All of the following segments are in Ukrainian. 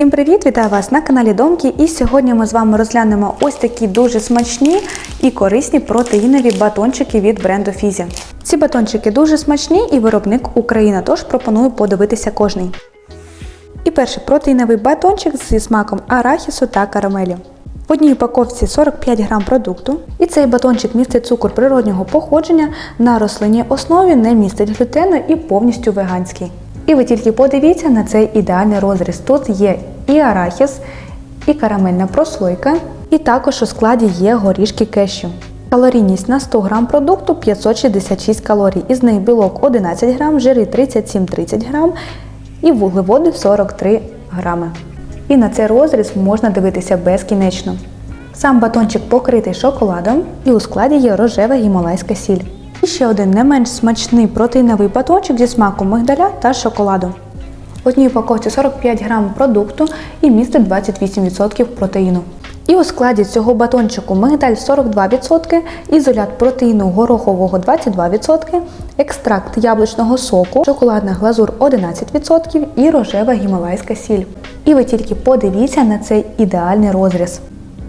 Всім привіт! Вітаю вас на каналі Домки. І сьогодні ми з вами розглянемо ось такі дуже смачні і корисні протеїнові батончики від бренду Фізі. Ці батончики дуже смачні і виробник Україна, тож пропоную подивитися кожний. І перший протеїновий батончик зі смаком арахісу та карамелі. В одній упаковці 45 грам продукту, і цей батончик містить цукор природнього походження на рослинній основі, не містить глютену і повністю веганський. І ви тільки подивіться на цей ідеальний розріз. Тут є і арахіс, і карамельна прослойка, і також у складі є горішки кешю. Калорійність на 100 грам продукту 566 калорій, із них білок 11 грам, жири 37-30 грам і вуглеводи 43 грами. І на цей розріз можна дивитися безкінечно. Сам батончик покритий шоколадом і у складі є рожева гімалайська сіль. І ще один не менш смачний протеїновий батончик зі смаком мигдаля та шоколаду. В одній упаковці 45 грам продукту і містить 28% протеїну. І у складі цього батончику мигдаль 42%, ізолят протеїну горохового 22%, екстракт яблучного соку, шоколадна глазур 11% і рожева гімалайська сіль. І ви тільки подивіться на цей ідеальний розріз.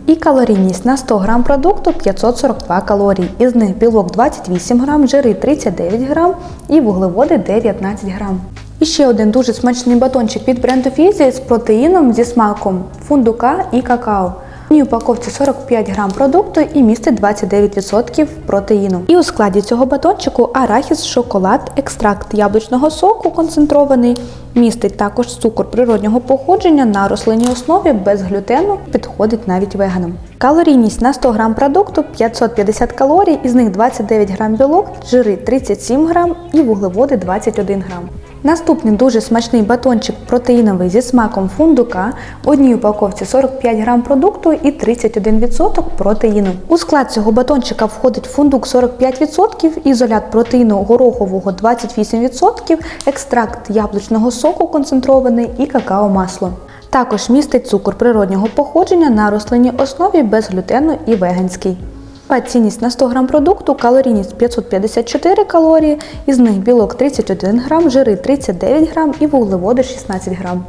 І калорійність на 100 грам продукту 542 калорій. Із них білок 28 грам, жири 39 грам і вуглеводи 19 грам. І ще один дуже смачний батончик від бренду Фізі з протеїном зі смаком фундука і какао. В ній упаковці 45 грам продукту і містить 29% протеїну. І у складі цього батончику арахіс, шоколад, екстракт яблучного соку концентрований, містить також цукор природнього походження на рослинній основі без глютену, підходить навіть веганам. Калорійність на 100 грам продукту 550 калорій, із них 29 грам білок, жири 37 грам і вуглеводи 21 грам. Наступний дуже смачний батончик протеїновий зі смаком фундука. В одній упаковці 45 грам продукту і 31% протеїну. У склад цього батончика входить фундук 45%, ізолят протеїну горохового 28%, екстракт яблучного соку концентрований і какао-масло. Також містить цукор природнього походження на рослинній основі без глютену і веганський. Цінність на 100 грам продукту, калорійність 554 калорії, із них білок 31 грам, жири 39 грам і вуглеводи 16 грам.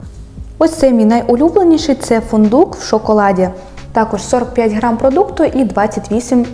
Ось це мій найулюбленіший це фундук в шоколаді. Також 45 грам продукту і 28%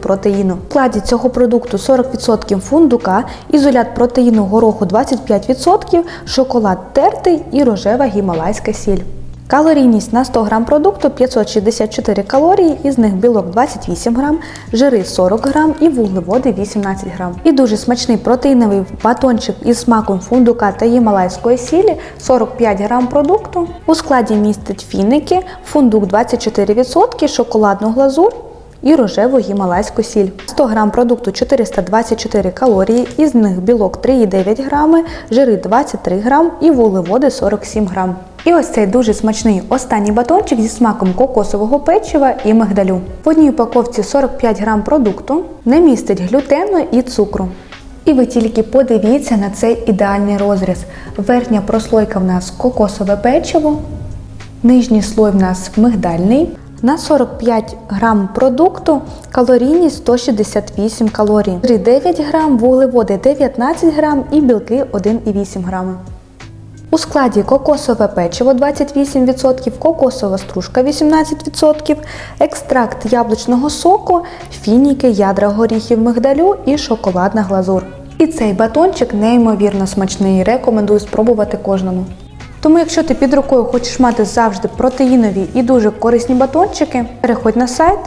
протеїну. В складі цього продукту 40% фундука, ізолят протеїну гороху 25%, шоколад тертий і рожева гімалайська сіль. Калорійність на 100 грам продукту 564 калорії, із них білок 28 грам, жири 40 грам і вуглеводи 18 грам. І дуже смачний протеїновий батончик із смаком фундука та гімалайської сілі 45 грам продукту. У складі містить фіники, фундук 24%, шоколадну глазур і рожеву гімалайську сіль. 100 грам продукту 424 калорії, із них білок 3,9 грами, жири 23 грам і вуглеводи 47 грам. І ось цей дуже смачний останній батончик зі смаком кокосового печива і мигдалю. В одній упаковці 45 грам продукту не містить глютену і цукру. І ви тільки подивіться на цей ідеальний розріз. Верхня прослойка в нас кокосове печиво, нижній слой в нас мигдальний. На 45 грам продукту калорійність 168 калорій, 9 грам, вуглеводи 19 грам і білки 1,8 грами. У складі кокосове печиво 28%, кокосова стружка 18%, екстракт яблучного соку, фініки, ядра горіхів мигдалю і шоколадна глазур. І цей батончик неймовірно смачний. Рекомендую спробувати кожному. Тому, якщо ти під рукою хочеш мати завжди протеїнові і дуже корисні батончики, переходь на сайт